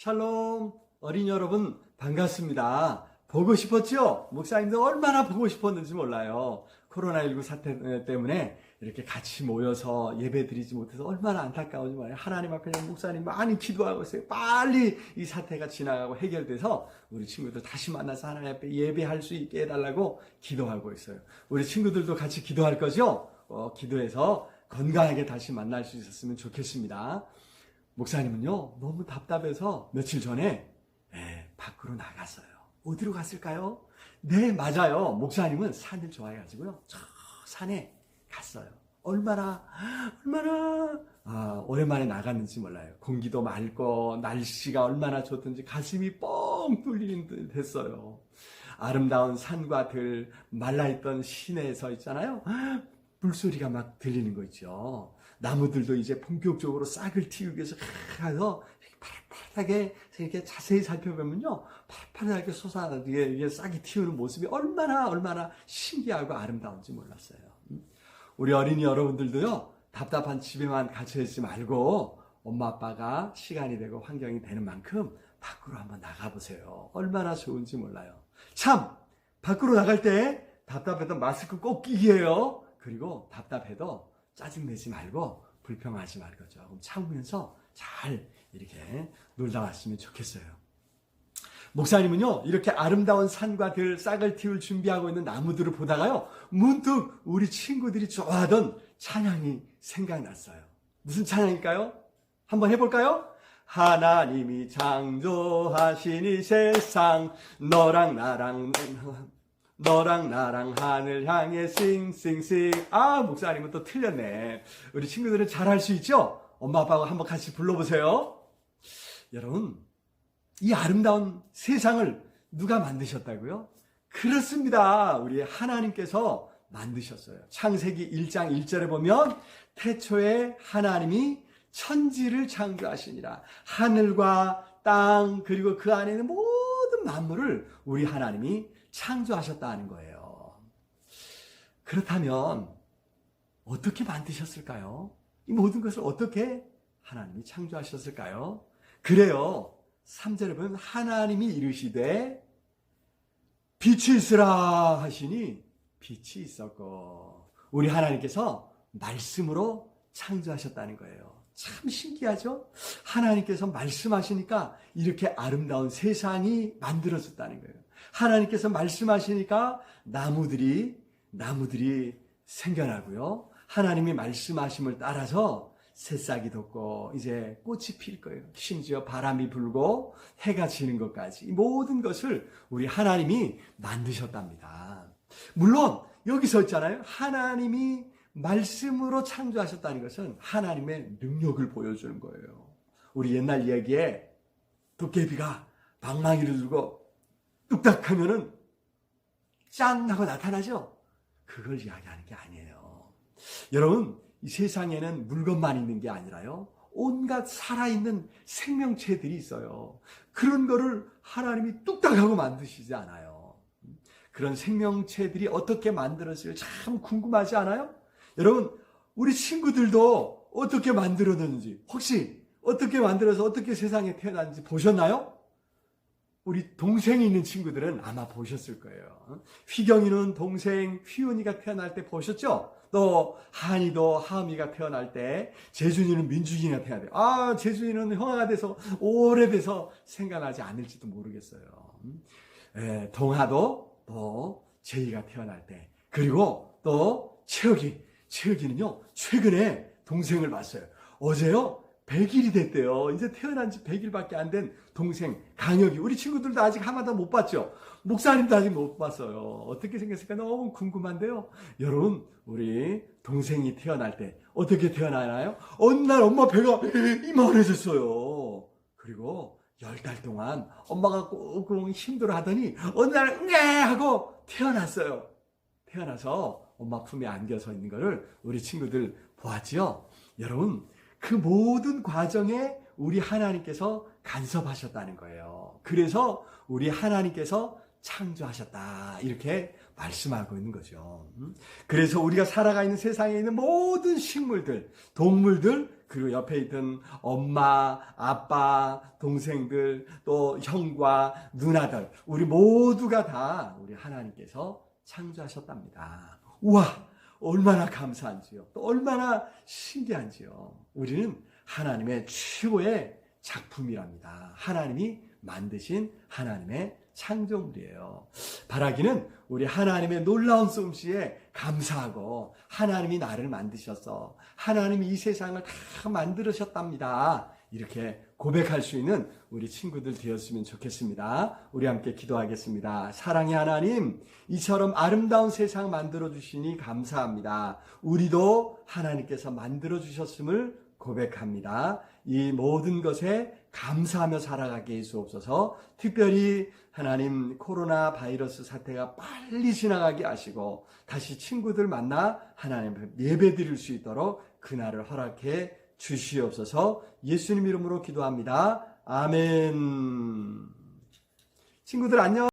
샬롬 어린이 여러분 반갑습니다. 보고 싶었죠? 목사님도 얼마나 보고 싶었는지 몰라요. 코로나19 사태 때문에 이렇게 같이 모여서 예배 드리지 못해서 얼마나 안타까운지 말이에요. 하나님 앞에 목사님 많이 기도하고 있어요. 빨리 이 사태가 지나가고 해결돼서 우리 친구들 다시 만나서 하나님 앞에 예배할 수 있게 해달라고 기도하고 있어요. 우리 친구들도 같이 기도할 거죠? 어, 기도해서 건강하게 다시 만날 수 있었으면 좋겠습니다. 목사님은요, 너무 답답해서 며칠 전에 예, 밖으로 나갔어요. 어디로 갔을까요? 네, 맞아요. 목사님은 산을 좋아해가지고요. 저 산에 갔어요. 얼마나, 얼마나, 아, 오랜만에 나갔는지 몰라요. 공기도 맑고, 날씨가 얼마나 좋든지 가슴이 뻥 뚫리는 듯 했어요. 아름다운 산과 들, 말라있던 시내에서 있잖아요. 물소리가 막 들리는 거 있죠. 나무들도 이제 본격적으로 싹을 틔우기 위해서 가서 파릇파릇하게 이렇게 자세히 살펴보면요. 파릇파릇하게 솟아나게 이게 싹이 틔우는 모습이 얼마나 얼마나 신기하고 아름다운지 몰랐어요. 음? 우리 어린이 여러분들도요. 답답한 집에만 갇혀 있지 말고 엄마 아빠가 시간이 되고 환경이 되는 만큼 밖으로 한번 나가보세요. 얼마나 좋은지 몰라요. 참 밖으로 나갈 때 답답해도 마스크 꼭 끼기 해요. 그리고 답답해도 짜증내지 말고 불평하지 말고 조금 참으면서 잘 이렇게 놀다 왔으면 좋겠어요. 목사님은요, 이렇게 아름다운 산과 들, 싹을 틔울 준비하고 있는 나무들을 보다가요, 문득 우리 친구들이 좋아하던 찬양이 생각났어요. 무슨 찬양일까요? 한번 해볼까요? 하나님이 창조하신 이 세상, 너랑 나랑, 너랑 나랑 하늘 향해 싱싱싱. 아, 목사님은 또 틀렸네. 우리 친구들은 잘할 수 있죠? 엄마, 아빠가 한번 같이 불러보세요. 여러분, 이 아름다운 세상을 누가 만드셨다고요? 그렇습니다. 우리 하나님께서 만드셨어요. 창세기 1장 1절에 보면 태초에 하나님이 천지를 창조하시니라. 하늘과 땅 그리고 그 안에 있는 모든 만물을 우리 하나님이 창조하셨다는 거예요. 그렇다면 어떻게 만드셨을까요? 이 모든 것을 어떻게 하나님이 창조하셨을까요? 그래요. 3절에 보면 하나님이 이르시되 빛이 있으라 하시니 빛이 있었고 우리 하나님께서 말씀으로 창조하셨다는 거예요. 참 신기하죠? 하나님께서 말씀하시니까 이렇게 아름다운 세상이 만들어졌다는 거예요. 하나님께서 말씀하시니까 나무들이 나무들이 생겨나고요. 하나님이 말씀하심을 따라서 새싹이 돋고 이제 꽃이 필 거예요. 심지어 바람이 불고 해가 지는 것까지 이 모든 것을 우리 하나님이 만드셨답니다. 물론 여기서 있잖아요. 하나님이 말씀으로 창조하셨다는 것은 하나님의 능력을 보여주는 거예요. 우리 옛날 이야기에 도깨비가 방망이를 들고 뚝딱 하면은 짠 하고 나타나죠? 그걸 이야기하는 게 아니에요. 여러분, 이 세상에는 물건만 있는 게 아니라요. 온갖 살아있는 생명체들이 있어요. 그런 거를 하나님이 뚝딱 하고 만드시지 않아요. 그런 생명체들이 어떻게 만들어질지 참 궁금하지 않아요? 여러분, 우리 친구들도 어떻게 만들어졌는지, 혹시 어떻게 만들어서 어떻게 세상에 태어났는지 보셨나요? 우리 동생이 있는 친구들은 아마 보셨을 거예요. 휘경이는 동생 휘은이가 태어날 때 보셨죠? 또 한이도 하미가 태어날 때 재준이는 민준이가 태어날 때 아, 재준이는 형아가 돼서 오래돼서 생각나지 않을지도 모르겠어요. 예, 동하도 또 제이가 태어날 때 그리고 또 채혁이 채혁이는요 최근에 동생을 봤어요. 어제요 100일이 됐대요. 이제 태어난 지 100일밖에 안 된 동생 강혁이 우리 친구들도 아직 하나도 못 봤죠. 목사님도 아직 못 봤어요. 어떻게 생겼을까 너무 궁금한데요. 여러분 우리 동생이 태어날 때 어떻게 태어나나요? 어느 날 엄마 배가 이만해졌어요. 그리고 열 달 동안 엄마가 꽁꽁 힘들어 하더니 어느 날 응애 하고 태어났어요. 태어나서 엄마 품에 안겨서 있는 거를 우리 친구들 보았지요. 여러분 그 모든 과정에 우리 하나님께서 간섭하셨다는 거예요. 그래서 우리 하나님께서 창조하셨다. 이렇게 말씀하고 있는 거죠. 음? 그래서 우리가 살아가 있는 세상에 있는 모든 식물들, 동물들, 그리고 옆에 있던 엄마, 아빠, 동생들, 또 형과 누나들, 우리 모두가 다 우리 하나님께서 창조하셨답니다. 우와! 얼마나 감사한지요. 또 얼마나 신기한지요. 우리는 하나님의 최고의 작품이랍니다. 하나님이 만드신 하나님의 창조물이에요. 바라기는 우리 하나님의 놀라운 솜씨에 감사하고 하나님이 나를 만드셔서 하나님이 이 세상을 다 만들으셨답니다. 이렇게 고백할 수 있는 우리 친구들 되었으면 좋겠습니다. 우리 함께 기도하겠습니다. 사랑의 하나님, 이처럼 아름다운 세상 만들어 주시니 감사합니다. 우리도 하나님께서 만들어 주셨음을 고백합니다. 이 모든 것에 감사하며 살아가게 해주옵소서. 특별히 하나님 코로나 바이러스 사태가 빨리 지나가게 하시고 다시 친구들 만나 하나님 예배 드릴 수 있도록 그날을 허락해 주시옵소서. 예수님 이름으로 기도합니다. 아멘. 친구들 안녕.